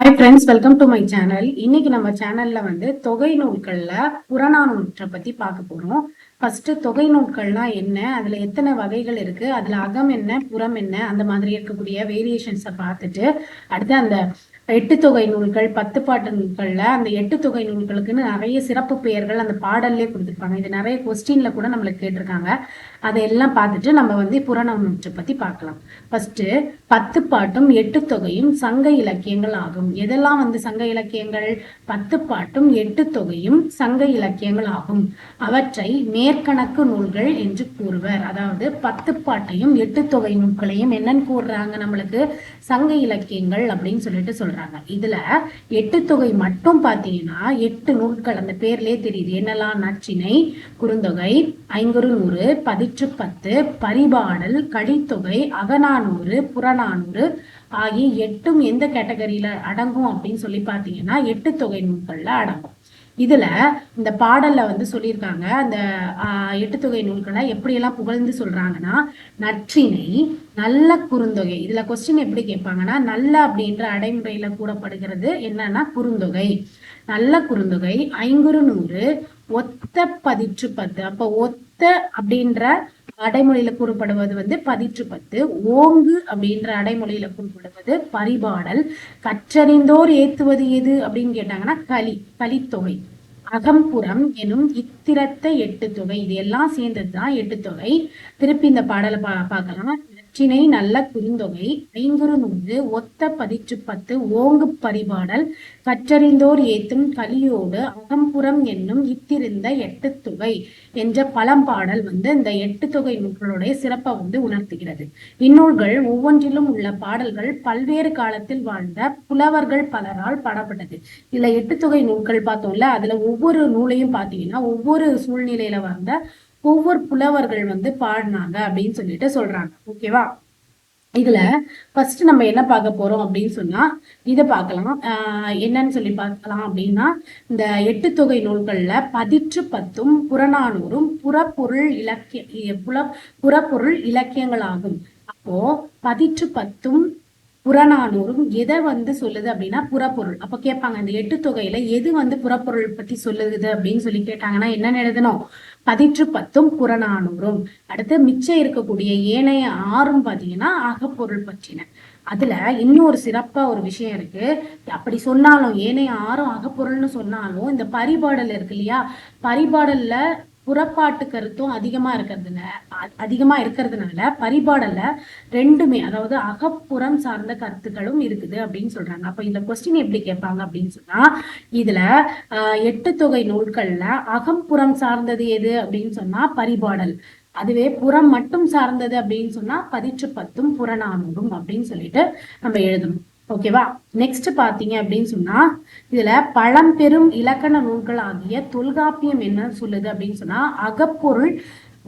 Hi friends welcome to my channel இன்னைக்கு நம்ம சேனல்ல வந்து தொகை நூல்கள்ல புறநானூற்றை பத்தி பார்க்க போறோம். ஃபர்ஸ்ட் தொகை நூல்கள்னா என்ன? அதுல எத்தனை வகைகள் இருக்கு? அதுல அகம் என்ன புறம் என்ன? அந்த மாதிரி இருக்கக்கூடிய வேரியேஷன்ஸை பார்த்துட்டு அடுத்து அந்த எட்டு தொகை நூல்கள் பத்து பாட்டு நூல்கள்ல அந்த எட்டு தொகை நூல்களுக்குன்னு நிறைய சிறப்பு பெயர்கள் அந்த பாடல்லே கொடுத்துருப்பாங்க. இது நிறைய கொஸ்டின்ல கூட நம்மளுக்கு கேட்டிருக்காங்க. அதையெல்லாம் பார்த்துட்டு நம்ம வந்து புறநானூற்றை பத்தி பார்க்கலாம். ஃபர்ஸ்ட் பத்து பாட்டும் எட்டு தொகையும் சங்க இலக்கியங்கள் ஆகும். எதெல்லாம் வந்து சங்க இலக்கியங்கள்? பத்து பாட்டும் எட்டு தொகையும் சங்க இலக்கியங்கள் ஆகும். அவற்றை மேற்கணக்கு நூல்கள் என்று கூறுவர். அதாவது பத்து பாட்டையும் எட்டு தொகை நூல்களையும் என்னன்னு கூறுறாங்க நம்மளுக்கு? சங்க இலக்கியங்கள் அப்படின்னு சொல்லிட்டு சொல்றாங்க. இதுல எட்டு தொகை மட்டும் பாத்தீங்கன்னா எட்டு நூல்கள் அந்த பேர்லயே தெரியுது. என்னெல்லாம்? நச்சினை குறுந்தொகை ஐங்குறு நூறு பதி பத்து பரிபாடல் கடித்தொகை அகநானூறு புறநானூறு ஆகிய எட்டும் எந்த கேட்டகரியில அடங்கும் அப்படின்னு சொல்லி பார்த்தீங்கன்னா எட்டு தொகை நூல்கள்ல அடங்கும். இதுல இந்த பாடல்ல வந்து சொல்லியிருக்காங்க அந்த ஆஹ், எட்டு தொகை நூல்களை எப்படியெல்லாம் புகழ்ந்து சொல்றாங்கன்னா நற்றினை நல்ல குறுந்தொகை. இதுல கொஸ்டின் எப்படி கேட்பாங்கன்னா நல்ல அப்படின்ற அடைமுறையில கூறப்படுகிறது என்னன்னா குறுந்தொகை. நல்ல குறுந்தொகை ஐங்குறு நூறு ஒத்த பதிற்று பத்து அப்ப ஒத்த அப்படின்ற அடைமொழியில கூறப்படுவது வந்து பதிற்று பத்து ஓங்கு அப்படின்ற அடைமொழியில கூறப்படுவது பரிபாடல். கற்றறிந்தோர் ஏத்துவது எது அப்படின்னு கேட்டாங்கன்னா களி கலித்தொகை அகம்புறம் எனும் இத்திரத்த எட்டு தொகை இது எல்லாம் சேர்ந்ததுதான் எட்டு தொகை திருப்பி இந்த பாடலை பா பார்க்கலாம்? நற்றினை நல்ல குறுந்தொகை ஐங்குறு நூறு ஒத்த பதிற்று பத்து ஓங்கு பரிபாடல் கற்றறிந்தோர் ஏத்தும் கலியோடு அகம்புறம் என்னும் இத்திருந்த எட்டு தொகை என்ற பழம்பாடல் வந்து இந்த எட்டு தொகை நூல்களுடைய சிறப்பை வந்து உணர்த்துகிறது. இந்நூல்கள் ஒவ்வொன்றிலும் உள்ள பாடல்கள் பல்வேறு காலத்தில் வாழ்ந்த புலவர்கள் பலரால் பாடப்பட்டது. இதுல எட்டு தொகை நூல்கள் பார்த்தோம்ல அதுல ஒவ்வொரு நூலையும் பார்த்தீங்கன்னா ஒவ்வொரு சூழ்நிலையில வந்த ஒவ்வொரு புலவர்கள் வந்து பாடினாங்க அப்படின்னு சொல்லிட்டு சொல்றாங்க. ஓகேவா இதுல ஃபர்ஸ்ட் நம்ம என்ன பார்க்க போறோம் அப்படின்னு சொன்னா இதை பார்க்கலாம். ஆஹ் என்னன்னு சொல்லி பார்க்கலாம் அப்படின்னா இந்த எட்டு தொகை நூல்கள்ல பதிற்று பத்தும் புறநானூறும் புறப்பொருள் இலக்கிய புல புறப்பொருள் இலக்கியங்களாகும். அப்போ பதிற்று பத்தும் புறநானூறும் எதை வந்து சொல்லுது அப்படின்னா புறப்பொருள். அப்ப கேட்பாங்க இந்த எட்டு தொகையில எது வந்து புறப்பொருள் பத்தி சொல்லுது அப்படின்னு சொல்லி கேட்டாங்கன்னா என்ன எழுதணும்? பதிற்று பத்தும் புறநானூறும். அடுத்து மிச்சம் இருக்கக்கூடிய ஏனைய ஆறும் பாத்தீங்கன்னா அகப்பொருள் பற்றின. அதுல இன்னொரு சிறப்பா ஒரு விஷயம் இருக்கு. அப்படி சொன்னாலும் ஏனைய ஆறும் அகப்பொருள்னு சொன்னாலும் இந்த பரிபாடல் இருக்கு இல்லையா? பரிபாடல்ல புறப்பாட்டு கருத்தும் அதிகமா இருக்கிறதுனால அதிகமாக அதிகமா இருக்கிறதுனால பரிபாடலில் ரெண்டுமே அதாவது அகப்புறம் சார்ந்த கருத்துக்களும் இருக்குது அப்படின்னு சொல்றாங்க. அப்ப இந்த கொஸ்டின் எப்படி கேட்பாங்க அப்படின்னு சொன்னா இதுல எட்டு தொகை நூல்கள்ல அகம்புறம் சார்ந்தது எது அப்படின்னு சொன்னா பரிபாடல். அதுவே புறம் மட்டும் சார்ந்தது அப்படின்னு சொன்னா பதிற்று பத்தும் புறநானூறும் அப்படின்னு சொல்லிட்டு நம்ம எழுதணும். ஓகேவா? நெக்ஸ்ட் பாத்தீங்க அப்படின்னு சொன்னா இதுல பழம்பெரும் இலக்கண நூல்கள் ஆகிய தொல்காப்பியம் என்ன சொல்லுது அப்படின்னு சொன்னா அகப்பொருள்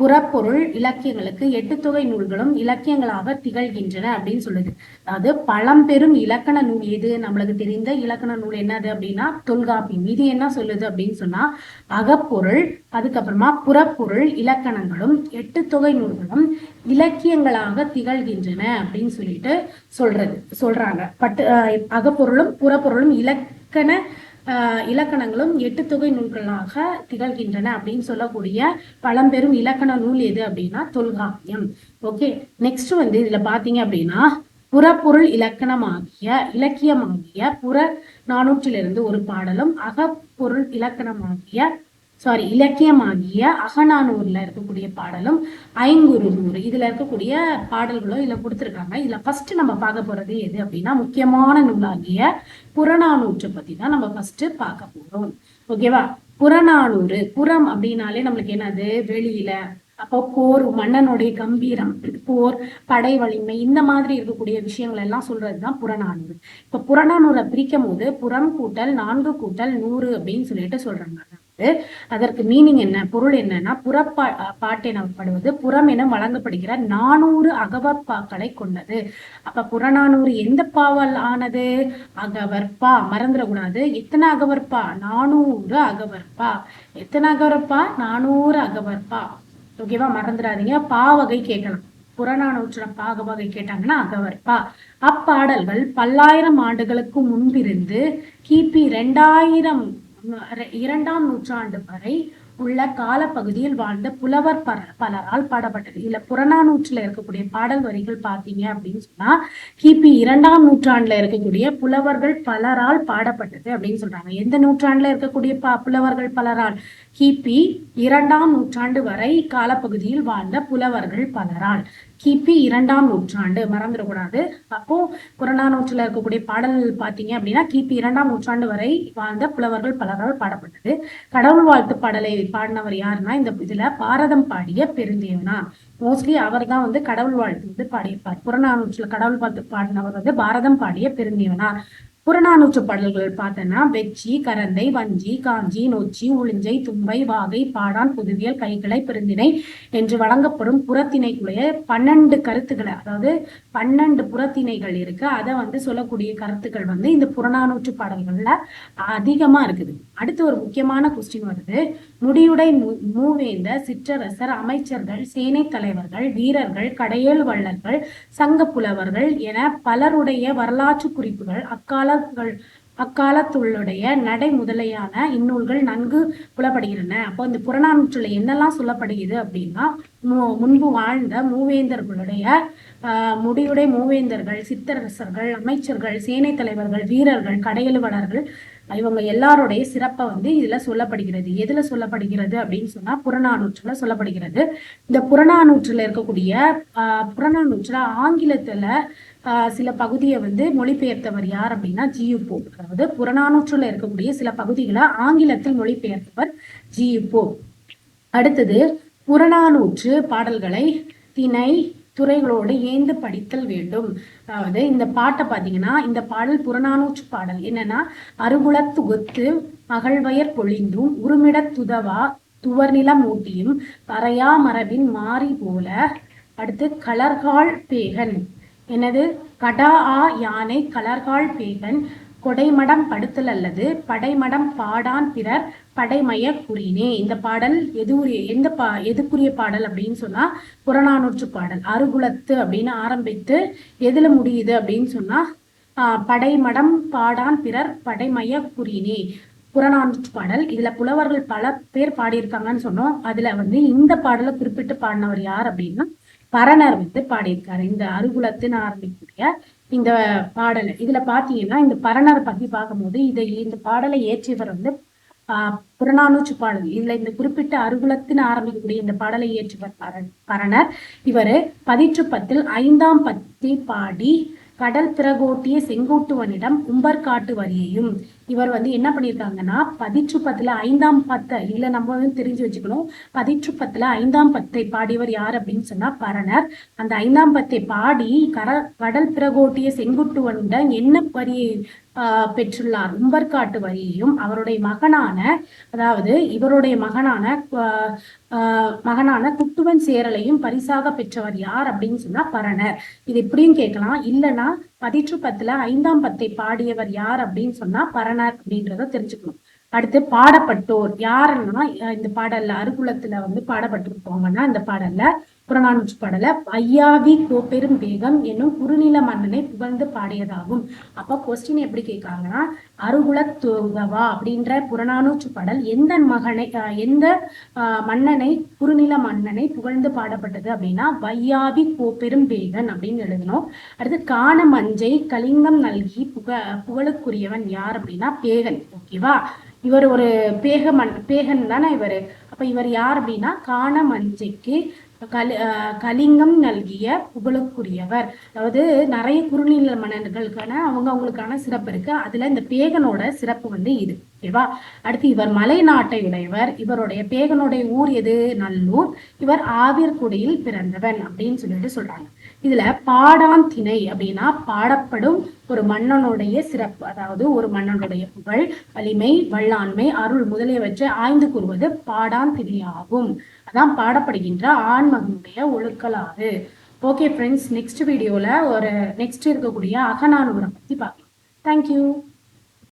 புறப்பொருள் இலக்கியங்களுக்கு எட்டு தொகை நூல்களும் இலக்கியங்களாக திகழ்கின்றன அப்படின்னு சொல்லுது. அதாவது பழம்பெரும் இலக்கண நூல் எது? நம்மளுக்கு தெரிந்த இலக்கண நூல் என்னது அப்படின்னா தொல்காப்பியம் இது என்ன சொல்லுது அப்படின்னு சொன்னா அகப்பொருள் அதுக்கப்புறமா புறப்பொருள் இலக்கணங்களும் எட்டு தொகை நூல்களும் இலக்கியங்களாக திகழ்கின்றன அப்படின்னு சொல்லிட்டு சொல்றது சொல்றாங்க. பட்டு அஹ் அகப்பொருளும் புறப்பொருளும் இலக்கண இலக்கணங்களும் எட்டு தொகை நூல்களாக திகழ்கின்றன அப்படின்னு சொல்லக்கூடிய பழம்பெரும் இலக்கண நூல் எது அப்படின்னா தொல்காப்பியம். ஓகே நெக்ஸ்ட் வந்து இதுல பாத்தீங்க அப்படின்னா புறப்பொருள் இலக்கணமாகிய இலக்கியமாகிய புற நானூற்றிலிருந்து ஒரு பாடலும் அகப்பொருள் இலக்கணமாகிய சாரி இலக்கியமாகிய அகநானூர்ல இருக்கக்கூடிய பாடலும் ஐங்குறு நூறு இதுல இருக்கக்கூடிய பாடல்களும் இதில் கொடுத்துருக்காங்க. இதில் ஃபர்ஸ்ட் நம்ம பார்க்க போறது எது அப்படின்னா முக்கியமான நூலாகிய புறநானூற்றை பற்றி தான் நம்ம ஃபர்ஸ்ட் பார்க்க போகிறோம் ஓகேவா புறநானூறு புறம் அப்படின்னாலே நம்மளுக்கு என்னது? வெளியில. அப்போ போர் மன்னனுடைய கம்பீரம் போர் படை வலிமை இந்த மாதிரி இருக்கக்கூடிய விஷயங்கள் எல்லாம் சொல்றதுதான் புறநானூறு. இப்போ புறநானூரை பிரிக்கும் போது புறம் கூட்டல் நான்கு கூட்டல் நூறு அப்படின்னு சொல்லிட்டு சொல்றாங்க. அதாவது அதற்கு மீனிங் என்ன பொருள் என்னன்னா புறப்பா பாட்டு எனப்படுவது புறம் என வழங்கப்படுகிற நானூறு அகவற்பாக்களை கொண்டது. அப்ப புறநானூறு எந்த பாவல் ஆனது? அகவற்பா மறந்துடக்கூடாது எத்தனை அகவற்பா நானூறு அகவற்பா எத்தனை அகவற்பா நானூறு அகவற்பா ஓகேவா? மறந்துடாதீங்க. பா வகை கேட்கலாம். புறநானூற்ற பாக வகை கேட்டாங்கன்னா அகவற்பா அப்பாடல்கள் பல்லாயிரம் ஆண்டுகளுக்கு முன்பிருந்து கிபி ரெண்டாயிரம் இரண்டாம் நூற்றாண்டு வரை உள்ள காலப்பகுதியில் வாழ்ந்த புலவர் பல பலரால் பாடப்பட்டது. இல்ல புறநானூற்றுல இருக்கக்கூடிய பாடல் வரிகள் பாத்தீங்க அப்படின்னு சொன்னா கிபி இரண்டாம் நூற்றாண்டுல இருக்கக்கூடிய புலவர்கள் பலரால் பாடப்பட்டது அப்படின்னு சொல்றாங்க. எந்த நூற்றாண்டுல இருக்கக்கூடிய புலவர்கள் பலரால்? கிபி இரண்டாம் நூற்றாண்டு வரை காலப்பகுதியில் வாழ்ந்த புலவர்கள் பலரால். கிபி இரண்டாம் நூற்றாண்டு மறந்துடக்கூடாது. அப்போ புறநானூற்றுல இருக்கக்கூடிய பாடல் பார்த்தீங்க அப்படின்னா கிபி இரண்டாம் நூற்றாண்டு வரை வாழ்ந்த புலவர்கள் பலரால் பாடப்பட்டது. கடவுள் வாழ்த்து பாடலை பாடினவர் யாருன்னா இந்த இதுல பாரதம் பாடிய பெருந்தேவனா. மோஸ்ட்லி அவர் தான் வந்து கடவுள் வாழ்த்து வந்து பாடியிருப்பார். புறநானூற்றுல கடவுள் வாழ்த்து பாடினவர் வந்து பாரதம் பாடிய பெருந்தேவனார் புறநானூற்று பாடல்கள் பார்த்தோன்னா வெச்சி கரந்தை வஞ்சி காஞ்சி நொச்சி உளிஞ்சை தும்பை வாகை பாடான் புதுவியல் கைகளை பெருந்தினை என்று வழங்கப்படும் புறத்திணைக்குள்ளே பன்னெண்டு கருத்துக்களை அதாவது பன்னெண்டு புறத்திணைகள் இருக்கு. அதை வந்து சொல்லக்கூடிய கருத்துக்கள் வந்து இந்த புறநானூற்று பாடல்கள்ல அதிகமா இருக்குது. அடுத்து ஒரு முக்கியமான கொஸ்டின் வருது. முடியுடை மூவேந்த சிற்றரசர் அமைச்சர்கள் சேனை தலைவர்கள் வீரர்கள் கடையேழு வள்ளல்கள் சங்க புலவர்கள் என பலருடைய வரலாற்று குறிப்புகள் அக்கால அக்காலங்கள் அக்காலத்துள்ளுடைய நடை முதலையான இந்நூல்கள் நன்கு புலப்படுகின்றன. அப்போ இந்த புறநானூற்றுல என்னெல்லாம் சொல்லப்படுகிறது அப்படின்னா முன்பு வாழ்ந்த மூவேந்தர்களுடைய முடியுடைய மூவேந்தர்கள் சித்தரசர்கள் அமைச்சர்கள் சேனை தலைவர்கள் வீரர்கள் கடையலுவலர்கள் இவங்க எல்லாருடைய சிறப்பை வந்து இதுல சொல்லப்படுகிறது. எதுல சொல்லப்படுகிறது அப்படின்னு சொன்னா புறநானூற்றுல சொல்லப்படுகிறது. இந்த புறநானூற்றுல இருக்கக்கூடிய புறநானூற்றுல ஆங்கிலத்துல சில பகுதியை வந்து மொழிபெயர்த்தவர் யார் அப்படின்னா ஜியு அதாவது புறநானூற்றுல இருக்கக்கூடிய சில பகுதிகளை ஆங்கிலத்தில் மொழிபெயர்த்தவர் ஜியு அடுத்தது புறநானூற்று பாடல்களை திணை துறைகளோடு ஏந்து படித்தல் வேண்டும். அதாவது இந்த பாட்டை பார்த்தீங்கன்னா இந்த பாடல் புறநானூற்று பாடல். என்னன்னா அருகுலத்துகுத்து மகள்வயர் பொழிந்தும் உருமிடத்துதவா துவர்நிலம் ஊட்டியும் பறையா மரபின் மாறி போல அடுத்து கலர்கால் பேகன். எனது கடா ஆ யானை கலர்கால் பேகன் கொடைமடம் படுத்தல் அல்லது படைமடம் பாடான் பிறர் படைமய குறினே. இந்த பாடல் எது எந்த பா எதுக்குரிய பாடல் அப்படின்னு சொன்னா புறநானூற்று பாடல். அருகுலத்து அப்படின்னு ஆரம்பித்து எதுல முடியுது அப்படின்னு சொன்னா படைமடம் பாடான் பிறர் படைமய குறினே. புறநானூற்று பாடல். இதுல புலவர்கள் பல பேர் பாடியிருக்காங்கன்னு சொன்னோம். அதுல வந்து இந்த பாடலை குறிப்பிட்டு பாடினவர் யார் அப்படின்னா பரணர் வந்து பாடியிருக்காரு. இந்த அருகுலத்துன்னு ஆரம்பிக்கக்கூடிய இந்த பாடலை. இதுல பாத்தீங்கன்னா இந்த பரணர் பத்தி பார்க்கும்போது இதை இந்த பாடலை இயற்றியவர் வந்து ஆஹ் புறநானூற்று பாடல். இதுல இந்த குறிப்பிட்ட அருகுலத்தின் ஆரம்பிக்கக்கூடிய இந்த பாடலை இயற்றியவர் பரணர். இவரு பதிற்று பத்தில் ஐந்தாம் பத்தி பாடி கடல் பிறகோட்டிய செங்கோட்டுவனிடம் உம்பர்காட்டு வரியையும் இவர் வந்து என்ன பண்ணியிருக்காங்கன்னா பதிற்று ஐந்தாம் பத்தை இல்லை நம்ம வந்து தெரிஞ்சு வச்சுக்கணும் பதிற்று ஐந்தாம் பத்தை பாடியவர் யார் அப்படின்னு சொன்னா பரணர். அந்த ஐந்தாம் பத்தை பாடி கர கடல் பிரகோட்டிய செங்குட்டுவனுடன் என்ன வரியை பெற்றுள்ளார்? உம்பர்காட்டு வரியையும் அவருடைய மகனான அதாவது இவருடைய மகனான மகனான குட்டுவன் சேரலையும் பரிசாக பெற்றவர் யார் அப்படின்னு சொன்னா பரணர். இது எப்படியும் கேட்கலாம். இல்லைன்னா பதிற்று பத்துல ஐந்தாம் பத்தை பாடியவர் யார் அப்படின்னு சொன்னா பரணர் அப்படின்றத தெரிஞ்சுக்கணும். அடுத்து பாடப்பட்டோர் யாருன்னா இந்த பாடல்ல அருகுலத்துல வந்து பாடப்பட்டிருப்போங்கன்னா இந்த பாடல்ல புறநானூற்று பாடல ஐயாவி கோப்பெரும் வேகம் என்னும் குறுநில மன்னனை புகழ்ந்து பாடியதாகும். அப்ப கொஸ்டின் எப்படி கேட்காங்கன்னா அருகுல துவவா அப்படின்ற புறநானூற்று பாடல் எந்த மகனை எந்த மன்னனை குறுநில மன்னனை புகழ்ந்து பாடப்பட்டது அப்படின்னா வையாவி கோப்பெரும் வேகன் அப்படின்னு எழுதணும். அடுத்து காண மஞ்சை கலிங்கம் நல்கி புக புகழுக்குரியவன் யார் அப்படின்னா பேகன். ஓகேவா? இவர் ஒரு பேகமன் பேகன் தானே இவர். அப்ப இவர் யார் அப்படின்னா காண மஞ்சைக்கு கலி கலிங்கம் நல்கிய புகழுக்குரியவர். அதாவது நிறைய குறுநில மன்னர்களுக்கான அவங்க அவங்களுக்கான சிறப்பு இருக்கு. அதுல இந்த பேகனோட சிறப்பு வந்து இது. ஓகேவா? அடுத்து இவர் மலை நாட்டை உடையவர். இவருடைய பேகனுடைய ஊர் எது? நல்லூர். இவர் ஆவிர்குடியில் பிறந்தவன் அப்படின்னு சொல்லிட்டு சொல்றாங்க. இதுல பாடான் திணை அப்படின்னா பாடப்படும் ஒரு மன்னனுடைய சிறப்பு. அதாவது ஒரு மன்னனுடைய புகழ் வலிமை வல்லாண்மை அருள் முதலியவற்றை ஆய்ந்து கூறுவது பாடான் திணையாகும் அதான் பாடப்படுகின்ற ஆண்மகனுடைய ஒழுக்கலாறு. ஓகே ஃப்ரெண்ட்ஸ் நெக்ஸ்ட் வீடியோவில் ஒரு நெக்ஸ்ட் இருக்கக்கூடிய அகநானூரை பற்றி பார்க்கலாம். தேங்க்யூ